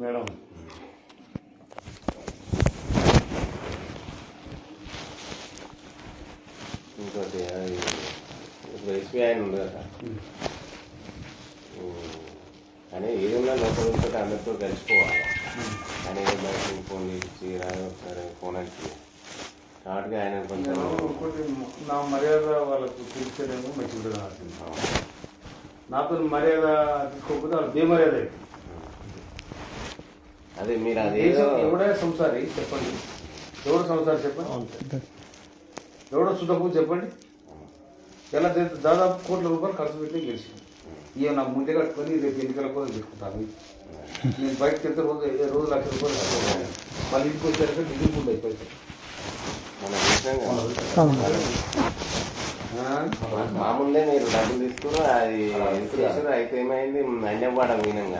Madam. ఇంకోటి ఇప్పుడు SBI ఆయన ఉంది కదా. కానీ ఏదైనా లోపల ఉంటే అందరితో కలిసిపోవాలి. కానీ బయటకు ఫోన్ ఇచ్చి ఫోన్ కాబట్టి ఆయన కొంచెం నా మర్యాద వాళ్ళకు తెలిసేదేమో మంచిగా నాతో మర్యాద తీసుకోకపోతే వాళ్ళు బేమర్యాద అవుతుంది. అదే మీరు అది ఎవడే సంసారి చెప్పండి. ఎవడు సంసారి చెప్పండి? ఎవడో సుధకు చెప్పండి? ఎలా దాదాపు కోట్ల రూపాయలు ఖర్చు పెట్టి గెలిచింది ఇక నాకు ముందే కట్టుకొని రేపు ఎన్నికల కోసం పెట్టుకుంటాను నేను బయటకు వెళ్తే రోజు రోజు లక్ష రూపాయలు పెట్టాను. మళ్ళీ ఇంటికి చూసినాం కదా. ఆ? మా- మామూలుగా మీరు డబ్బులు తీసుకుని అది అయితే ఏమైంది అన్యవాడ మీనంగా